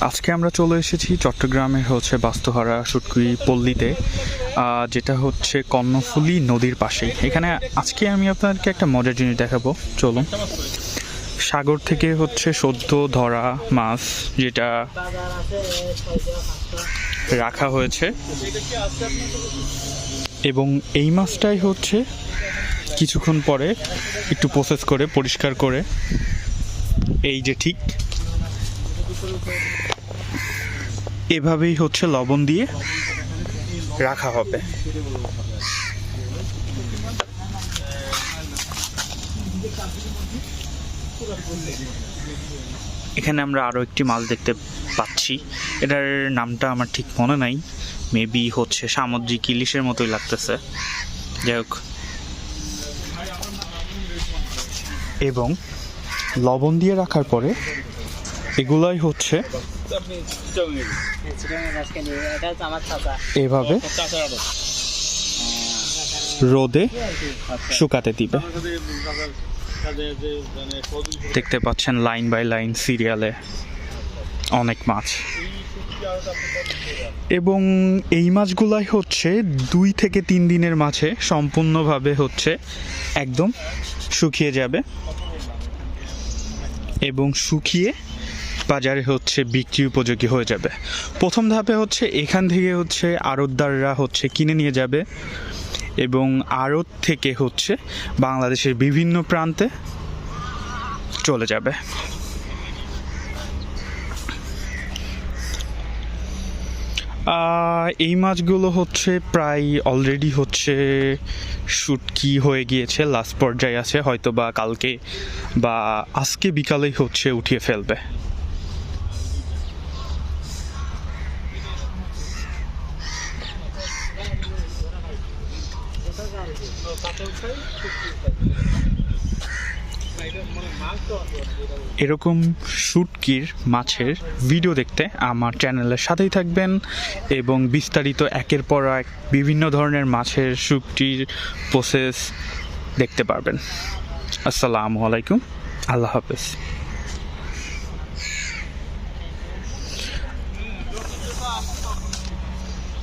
আজকে আমরা চলে এসেছি চট্টগ্রামের হচ্ছে বাস্তুহারা সুটকুই পল্লীতে যেটা হচ্ছে কর্ণফুলী নদীর পাশেই। এখানে আজকে আমি আপনাদেরকে একটা মজার জিনিস দেখাবো। চলুন। সাগর থেকে হচ্ছে সদ্য ধরা মাছ যেটা রাখা হয়েছে। এবং এই মাছটাই হচ্ছে কিছুক্ষণ পরে একটু প্রসেস করে, পরিষ্কার করে। এই যে ঠিক এভাবেই হচ্ছে লবণ দিয়ে রাখা হবে। এখানে আমরা আরও একটি মাছ দেখতে পাচ্ছি। এটার নামটা আমার ঠিক মনে নাই। মেবি হচ্ছে সামুদ্রিক ইলিশের মতোই লাগতেছে। যাই হোক। এবং লবণ দিয়ে রাখার পরে এগুলাই হচ্ছে এভাবে রোদে শুকাতে দিবে। দেখতে পাচ্ছেন লাইন বাই লাইন সিরিয়ালে অনেক মাছ। এবং এই মাছগুলাই হচ্ছে দুই থেকে তিন দিনের মাছে সম্পূর্ণভাবে হচ্ছে একদম শুকিয়ে যাবে। এবং শুকিয়ে বাজারে হচ্ছে বিক্রি উপযোগী হয়ে যাবে। প্রথম ধাপে হচ্ছে এখান থেকে হচ্ছে আড়তদাররা হচ্ছে কিনে নিয়ে যাবে এবং আড়ত থেকে হচ্ছে বাংলাদেশের বিভিন্ন প্রান্তে চলে যাবে। এই মাছগুলো হচ্ছে প্রায় অলরেডি হচ্ছে শুটকি হয়ে গিয়েছে লাস্ট পর্যায়ে আছে হয়তো বা কালকে বা আজকে বিকালেই হচ্ছে উঠিয়ে ফেলবে। এরকম শুটকির মাছের ভিডিও দেখতে আমার চ্যানেলের সাথেই থাকবেন এবং বিস্তারিত একের পর এক বিভিন্ন ধরনের মাছের শুটকির প্রসেস দেখতে পারবেন। আসসালামু আলাইকুম। আল্লাহ হাফেজ।